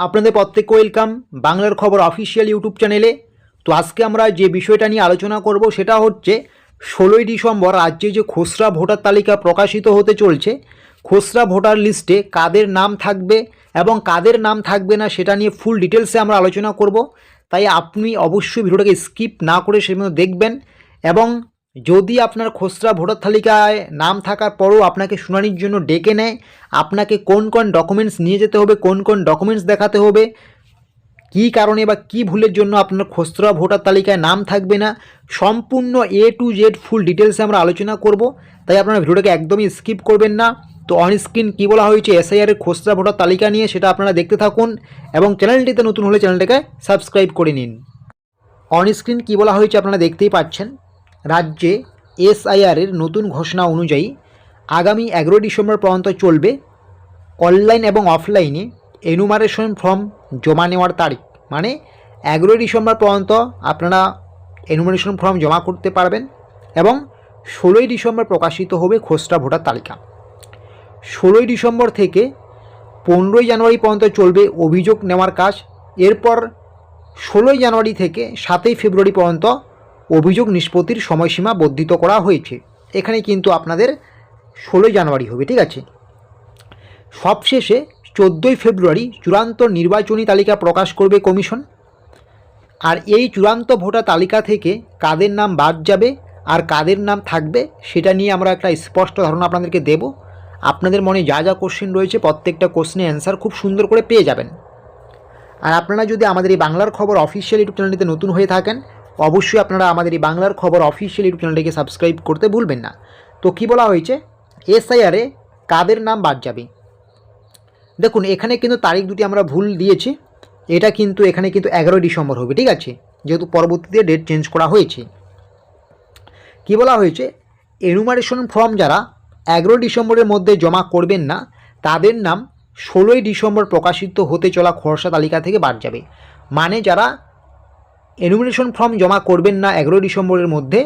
আপনাদের প্রত্যেককে ওয়েলকাম বাংলার খবর অফিসিয়াল ইউটিউব চ্যানেলে তো আজকে আমরা যে বিষয়টা নিয়ে আলোচনা করব, সেটা হচ্ছে ষোলোই ডিসেম্বর রাজ্যে যে খসড়া ভোটার তালিকা প্রকাশিত হতে চলছে খসড়া ভোটার লিস্টে কাদের নাম থাকবে এবং কাদের নাম থাকবে না সেটা নিয়ে ফুল ডিটেলসে আমরা আলোচনা করব। তাই আপনি অবশ্যই ভিডিওটাকে স্কিপ না করে সেগুলো দেখবেন এবং যদি আপনার খসড়া ভোটার তালিকায় নাম থাকার পরও আপনাকে শুনানির জন্য ডেকে নেয়, আপনাকে কোন কোন ডকুমেন্টস নিয়ে যেতে হবে, কোন কোন ডকুমেন্টস দেখাতে হবে, কী কারণে বা কী ভুলের জন্য আপনার খসড়া ভোটার তালিকায় নাম থাকবে না, সম্পূর্ণ এ টু জেড ফুল ডিটেলসে আমরা আলোচনা করব। তাই আপনারা ভিডিওটাকে একদমই স্কিপ করবেন না। তো অন স্ক্রিন কী বলা হয়েছে এসআইআরের খসড়া ভোটার তালিকা নিয়ে সেটা আপনারা দেখতে থাকুন এবং চ্যানেলটিতে নতুন হলে চ্যানেলটাকে সাবস্ক্রাইব করে নিন। অন স্ক্রিন কী বলা হয়েছে আপনারা দেখতেই পাচ্ছেন। রাজ্যে এসআইআরের নতুন ঘোষণা অনুযায়ী আগামী এগারো ডিসেম্বর পর্যন্ত চলবে অনলাইন এবং অফলাইনে এনুমারেশন ফর্ম জমা নেওয়ার তারিখ। মানে এগারোই ডিসেম্বর পর্যন্ত আপনারা এনুমারেশন ফর্ম জমা করতে পারবেন এবং ষোলোই ডিসেম্বর প্রকাশিত হবে খসড়া ভোটার তালিকা। ষোলোই ডিসেম্বর থেকে পনেরোই জানুয়ারি পর্যন্ত চলবে অভিযোগ নেওয়ার কাজ। এরপর ষোলোই জানুয়ারি থেকে সাতই ফেব্রুয়ারি পর্যন্ত অভিযোগ নিষ্পত্তির সময়সীমা বর্ধিত করা হয়েছে। এখানে কিন্তু আপনাদের ষোলোই জানুয়ারি হবে, ঠিক আছে? সবশেষে চোদ্দোই ফেব্রুয়ারি চূড়ান্ত নির্বাচনী তালিকা প্রকাশ করবে কমিশন। আর এই চূড়ান্ত ভোটার তালিকা থেকে কাদের নাম বাদ যাবে আর কাদের নাম থাকবে, সেটা নিয়ে আমরা একটা স্পষ্ট ধারণা আপনাদেরকে দেব। আপনাদের মনে যা যা কোশ্চেন রয়েছে, প্রত্যেকটা কোশ্চেনের অ্যান্সার খুব সুন্দর করে পেয়ে যাবেন। আর আপনারা যদি আমাদের এই বাংলার খবর অফিসিয়াল ইউটিউব চ্যানেলটিতে নতুন হয়ে থাকেন অবশ্যই আপনারা আমাদের এই বাংলার খবর অফিসিয়াল ইউটিউব চ্যানেলটিকে সাবস্ক্রাইব করতে ভুলবেন না। তো কি বলা হয়েছে? এসআইআরে কাদের নাম বাদ যাবে? দেখুন, এখানে কিন্তু তারিখ দুটি আমরা ভুল দিয়েছি। এটা কিন্তু এখানে কিন্তু এগারোই ডিসেম্বর হবে, ঠিক আছে? যেহেতু পরবর্তীতে ডেট চেঞ্জ করা হয়েছে। কি বলা হয়েছে? এনুমারেশন ফর্ম যারা এগারো ডিসেম্বরের মধ্যে জমা করবেন না, তাদের নাম ষোলোই ডিসেম্বর প্রকাশিত হতে চলা খরসা তালিকা থেকে বাদ যাবে। মানে যারা এনুমিনেশন ফর্ম জমা করবেন না এগারো ডিসেম্বরের মধ্যে।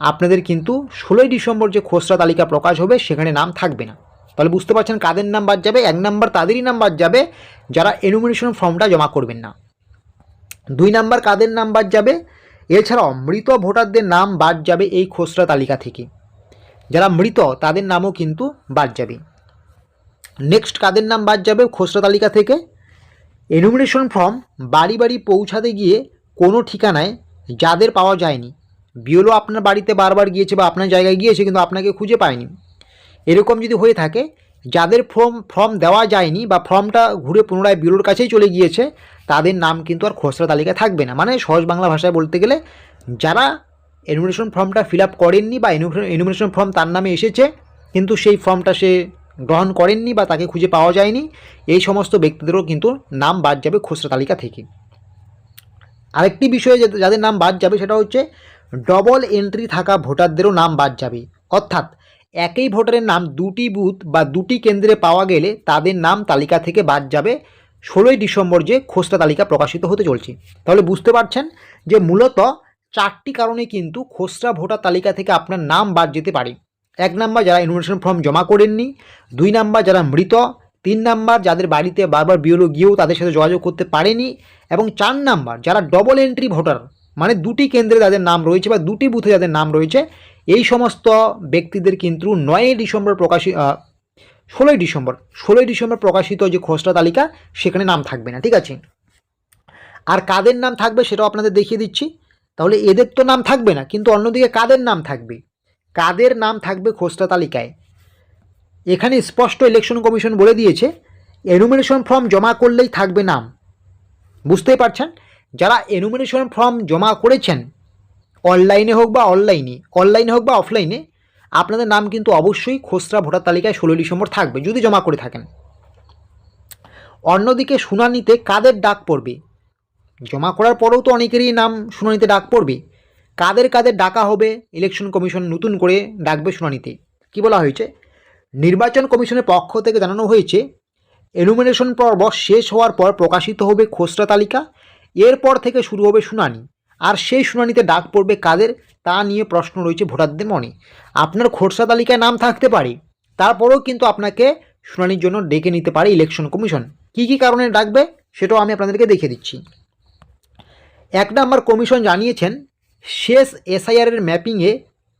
আপনাদের কিন্তু ষোলোই ডিসেম্বর যে খসড়া তালিকা প্রকাশ হবে, সেখানে নাম থাকবে না। তাহলে বুঝতে পারছেন কাদের নাম বাদ যাবে? এক নাম্বার তাদেরই নাম বাদ যাবে, যারা এনুমিনেশন ফর্মটা জমা করবেন না। দুই নাম্বার কাদের নাম বাদ যাবে? এছাড়াও মৃত ভোটারদের নাম বাদ যাবে এই খসড়া তালিকা থেকে। যারা মৃত, তাদের নামও কিন্তু বাদ যাবে। নেক্সট কাদের নাম বাদ যাবে খসড়া তালিকা থেকে? এনুমিনেশন ফর্ম বাড়ি বাড়ি পৌঁছাতে গিয়ে কোনো ঠিকানায় যাদের পাওয়া যায়নি। বিওলো আপনার বাড়িতে বারবার গিয়েছে বা আপনার জায়গায় গিয়েছে কিন্তু আপনাকে খুঁজে পায়নি। এরকম যদি হয়ে থাকে, যাদের ফর্ম ফর্ম দেওয়া যায়নি বা ফর্মটা ঘুরে পুনরায় বিউরোর কাছেই চলে গিয়েছে, তাদের নাম কিন্তু আর খসড়া তালিকায় থাকবে না। মানে সহজ বাংলা ভাষায় বলতে গেলে, যারা এনুমিনেশন ফর্মটা ফিল আপ করেননি বা এনুমিনেশন ফর্ম তার নামে এসেছে, কিন্তু সেই ফর্মটা সে গ্রহণ করেননি বা তাকে খুঁজে পাওয়া যায়নি, এই সমস্ত ব্যক্তিদেরও কিন্তু নাম বাদ যাবে খসড়া তালিকা থেকে। আরেকটি বিষয়ে যাদের নাম বাদ যাবে সেটা হচ্ছে ডবল এন্ট্রি থাকা ভোটারদেরও নাম বাদ যাবে। অর্থাৎ একই ভোটারের নাম দুটি বুথ বা দুটি কেন্দ্রে পাওয়া গেলে তাদের নাম তালিকা থেকে বাদ যাবে। ষোলোই ডিসেম্বর যে খসড়া তালিকা প্রকাশিত হতে চলছে। তাহলে বুঝতে পারছেন যে মূলত চারটি কারণে কিন্তু খসড়া ভোটার তালিকা থেকে আপনার নাম বাদ যেতে পারে। এক নাম্বার যারা ইনভিটেশন ফর্ম জমা করেননি, দুই নাম্বার যারা মৃত তিন নাম্বার, যাদের বাড়িতে বারবার বিওলো গিয়েও তাদের সাথে যোগাযোগ করতে পারেনি, এবং চার নাম্বার, যারা ডবল এন্ট্রি ভোটার মানে দুটি কেন্দ্রে যাদের নাম রয়েছে বা দুটি বুথে যাদের নাম রয়েছে, এই সমস্ত ব্যক্তিদের কিন্তু নয়ই ডিসেম্বর প্রকাশিত ষোলোই ডিসেম্বর ষোলোই ডিসেম্বর প্রকাশিত যে খসড়া তালিকা, সেখানে নাম থাকবে না, ঠিক আছে? আর কাদের নাম থাকবে সেটাও আপনাদের দেখিয়ে দিচ্ছি। তাহলে এদের তো নাম থাকবে না, কিন্তু অন্যদিকে কাদের নাম থাকবে? কাদের নাম থাকবে খসড়া তালিকায়? এখানে স্পষ্ট ইলেকশন কমিশন বলে দিয়েছে এনুমিনেশন ফর্ম জমা করলেই থাকবে নাম। বুঝতেই পারছেন? যারা এনুমিনেশন ফর্ম জমা করেছেন অনলাইনে হোক বা অনলাইনে অনলাইনে হোক বা অফলাইনে আপনাদের নাম কিন্তু অবশ্যই খসড়া ভোটার তালিকায় ষোলোই ডিসেম্বর থাকবে, যদি জমা করে থাকেন। অন্যদিকে শুনানিতে কাদের ডাক পড়বে? জমা করার পরেও তো অনেকেরই নাম শুনানিতে ডাক পড়বে। কাদের কাদের ডাকা হবে ইলেকশন কমিশন নতুন করে ডাকবে শুনানিতে? কি বলা হয়েছে? নির্বাচন কমিশনের পক্ষ থেকে জানানো হয়েছে, এনুমিনেশন পর্ব শেষ হওয়ার পর প্রকাশিত হবে খসড়া তালিকা। এরপর থেকে শুরু হবে শুনানি। আর সেই শুনানিতে ডাক পড়বে কাদের, তা নিয়ে প্রশ্ন রয়েছে ভোটারদের মনে। আপনার খসড়া তালিকায় নাম থাকতে পারে, তারপরেও কিন্তু আপনাকে শুনানির জন্য ডেকে নিতে পারে ইলেকশন কমিশন। কী কী কারণে ডাকবে, সেটাও আমি আপনাদেরকে দেখিয়ে দিচ্ছি। এক নম্বর কমিশন জানিয়েছেন, শেষ এসআইআরের ম্যাপিংয়ে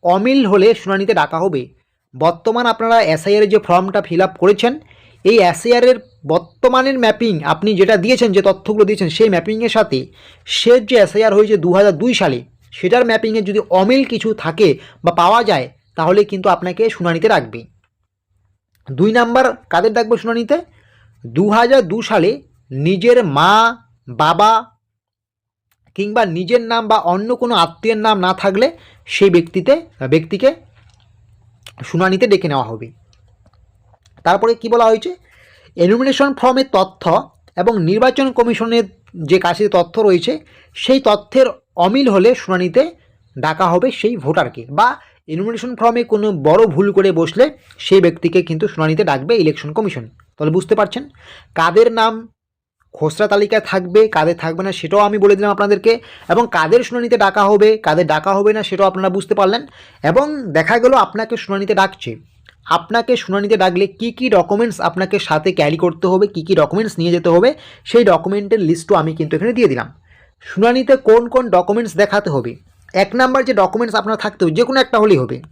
অমিল হলে শুনানিতে ডাকা হবে। বর্তমান আপনারা এসআইআর যে ফর্মটা ফিল করেছেন, এই এসআইআরের বর্তমানের ম্যাপিং আপনি যেটা দিয়েছেন, যে তথ্যগুলো দিয়েছেন, সেই ম্যাপিংয়ের সাথে শেষ যে এসআইআর হয়েছে দু সালে, সেটার ম্যাপিংয়ে যদি অমিল কিছু থাকে বা পাওয়া যায়, তাহলে কিন্তু আপনাকে শুনানিতে রাখবে। দুই নাম্বার কাদের ডাকবে শুনানিতে? দু সালে নিজের মা, বাবা কিংবা নিজের নাম বা অন্য কোনো আত্মীয়ের নাম না থাকলে সেই ব্যক্তিতে, ব্যক্তিকে শুনানিতে ডেকে নেওয়া হবে। তারপরে কি বলা হয়েছে? এনুমিনেশন ফর্মের তথ্য এবং নির্বাচন কমিশনের যে কাছে তথ্য রয়েছে, সেই তথ্যের অমিল হলে শুনানিতে ডাকা হবে সেই ভোটারকে বা এনুমিনেশন ফর্মে কোনো বড় ভুল করে বসলে সেই ব্যক্তিকে কিন্তু শুনানিতে ডাকবে ইলেকশন কমিশন তাহলে বুঝতে পারছেন? কাদের নাম খসড়া তালিকায় থাকবে, কাদের থাকবে না সেটাও আমি বলে দিলাম আপনাদেরকে। এবং কাদের শুনানিতে ডাকা হবে, কাদের ডাকা হবে না সেটাও আপনারা বুঝতে পারলেন। এবং দেখা গেল আপনাকে শুনানিতে ডাকছে। আপনাকে শুনানিতে ডাকলে কি কি ডকুমেন্টস আপনাকে সাথে ক্যারি করতে হবে, কি কি ডকুমেন্টস নিয়ে যেতে হবে, সেই ডকুমেন্টের লিস্টও আমি কিন্তু এখানে দিয়ে দিলাম। শুনানিতে কোন কোন ডকুমেন্টস দেখাতে হবে? এক নাম্বার যে ডকুমেন্টস আপনার থাকতে হবে যে কোনো একটা হলেই হবে।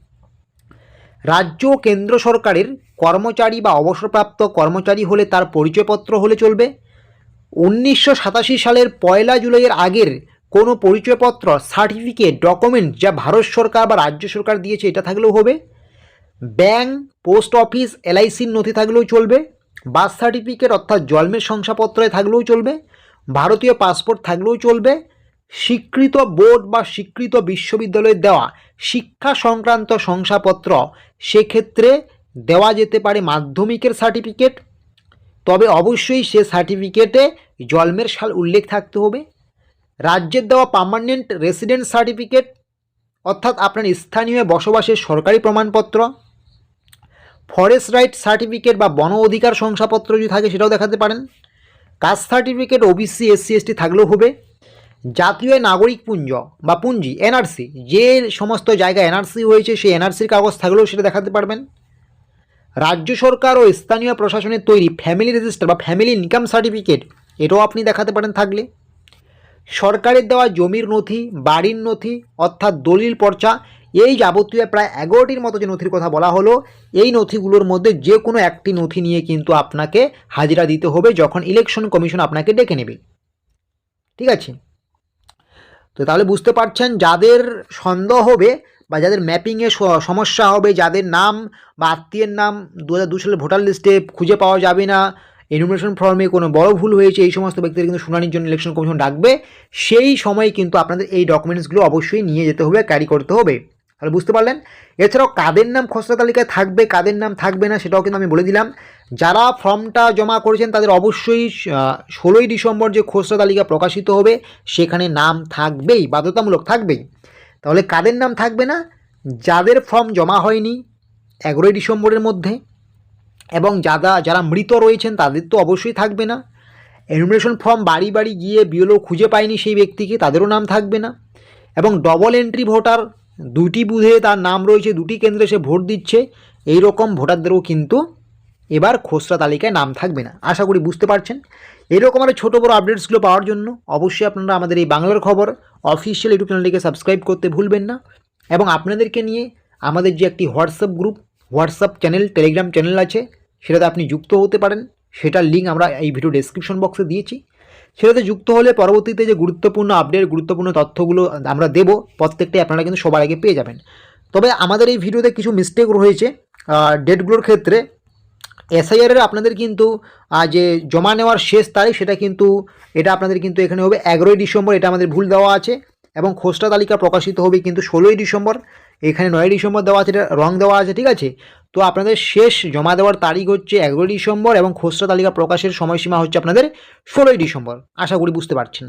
রাজ্য কেন্দ্র সরকারের কর্মচারী বা অবসরপ্রাপ্ত কর্মচারী হলে তার পরিচয়পত্র হলে চলবে। উনিশশো সাতাশি সালের পয়লা জুলাইয়ের আগের কোনো পরিচয়পত্র, সার্টিফিকেট, ডকুমেন্ট যা ভারত সরকার বা রাজ্য সরকার দিয়েছে এটা থাকলেও হবে? ব্যাংক, পোস্ট অফিস, এলআইসির নথি থাকলেও চলবে? বার্থ সার্টিফিকেট অর্থাৎ জন্মের শংসাপত্রে থাকলেও চলবে? ভারতীয় পাসপোর্ট থাকলেও চলবে? স্বীকৃত বোর্ড বা স্বীকৃত বিশ্ববিদ্যালয়ের দেওয়া শিক্ষা সংক্রান্ত শংসাপত্র, সেক্ষেত্রে দেওয়া যেতে পারে মাধ্যমিকের সার্টিফিকেট তবে অবশ্যই সে সার্টিফিকেটে জন্মের সাল উল্লেখ থাকতে হবে। রাজ্যের দেওয়া পার্মানেন্ট রেসিডেন্ট সার্টিফিকেট অর্থাৎ আপনার স্থানীয় বসবাসের সরকারি প্রমাণপত্র ফরেস্ট রাইট সার্টিফিকেট বা বন অধিকার শংসাপত্র যদি থাকে সেটাও দেখাতে পারেন। Caste certificate OBC SC ST থাকলেও হবে। জাতীয় নাগরিক পুঞ্জ বা পুঞ্জি এনআরসি যে সমস্ত জায়গায় এনআরসি হয়েছে সেই এনআরসির কাগজ থাকলেও সেটা দেখাতে পারবেন। রাজ্য সরকার ও স্থানীয় প্রশাসনের তৈরি ফ্যামিলি রেজিস্টার বা ফ্যামিলি ইনকাম সার্টিফিকেট এটাও আপনি দেখাতে পারেন থাকলে। সরকারের দেওয়া জমির নথি, বাড়ির নথি, অর্থাৎ দলিল পর্চা, এই যাবতীয় প্রায় এগারোটির মতো যে নথির কথা বলা হলো, এই নথিগুলোর মধ্যে যে কোনো একটি নথি নিয়ে কিন্তু আপনাকে হাজিরা দিতে হবে যখন ইলেকশন কমিশন আপনাকে ডেকে নেবে। ঠিক আছে? তো তাহলে বুঝতে পারছেন, যাদের সন্দেহ হবে বা যাদের ম্যাপিংয়ে সমস্যা হবে, যাদের নাম বা আত্মীয়ের নাম দু হাজার দু সালের ভোটার লিস্টে খুঁজে পাওয়া যাবে না এনুমিনেশন ফর্মে কোনো বড় ভুল হয়েছে, এই সমস্ত ব্যক্তিদের কিন্তু শুনানির জন্য ইলেকশন কমিশন ডাকবে, সেই সময় কিন্তু আপনাদের এই ডকুমেন্টসগুলো অবশ্যই নিয়ে যেতে হবে ক্যারি করতে হবে। তাহলে বুঝতে পারলেন? এছাড়াও কাদের নাম খসড়া তালিকায় থাকবে, কাদের নাম থাকবে না, সেটাও কিন্তু আমি বলে দিলাম। যারা ফর্মটা জমা করেছেন, তাদের অবশ্যই ষোলোই ডিসেম্বর যে খসড়া তালিকা প্রকাশিত হবে, সেখানে নাম থাকবেই, বাধ্যতামূলক থাকবেই। তাহলে কাদের নাম থাকবে না? যাদের ফর্ম জমা হয়নি এগারোই ডিসেম্বরের মধ্যে এবং যারা যারা মৃত রয়েছেন তাদের তো অবশ্যই থাকবে না। এনুমিনেশন ফর্ম বাড়ি বাড়ি গিয়ে বিএলও খুঁজে পায়নি সেই ব্যক্তিকে তাদেরও নাম থাকবে না। এবং ডবল এন্ট্রি ভোটার দুটি বুধে তার নাম রয়েছে, দুটি কেন্দ্রে সে ভোট দিচ্ছে এই রকম ভোটারদেরও কিন্তু এবার খসড়া তালিকায় নাম থাকবে না। আশা করি বুঝতে পারছেন। এরকম আরও ছোটো বড়ো আপডেটসগুলো পাওয়ার জন্য অবশ্যই আপনারা আমাদের এই বাংলার খবর অফিসিয়াল ইউটিউব চ্যানেলটিকে সাবস্ক্রাইব করতে ভুলবেন না। এবং আপনাদেরকে নিয়ে আমাদের যে একটি WhatsApp group WhatsApp channel Telegram channel আছে, সেটাতে আপনি যুক্ত হতে পারেন। সেটার লিঙ্ক আমরা এই ভিডিও ডেসক্রিপশন বক্সে দিয়েছি। সেটাতে যুক্ত হলে পরবর্তীতে যে গুরুত্বপূর্ণ আপডেট গুরুত্বপূর্ণ তথ্যগুলো আমরা দেবো, প্রত্যেকটাই আপনারা কিন্তু সবার আগে পেয়ে যাবেন। তবে আমাদের এই ভিডিওতে কিছু মিস্টেক রয়েছে ডেটগুলোর ক্ষেত্রে এসআইআরের আপনাদের কিন্তু যে জমা নেওয়ার শেষ তারিখ, সেটা কিন্তু, এটা আপনাদের কিন্তু এখানে হবে এগারোই ডিসেম্বর, এটা আমাদের ভুল দেওয়া আছে। এবং খসড়া তালিকা প্রকাশিত হবে কিন্তু ষোলোই ডিসেম্বর, এখানে নয় ডিসেম্বর দেওয়া আছে, এটা রং দেওয়া আছে, ঠিক আছে? তো আপনাদের শেষ জমা দেওয়ার তারিখ হচ্ছে এগারোই ডিসেম্বর এবং খসড়া তালিকা প্রকাশের সময়সীমা হচ্ছে আপনাদের ষোলোই ডিসেম্বর। আশা করি বুঝতে পারছেন।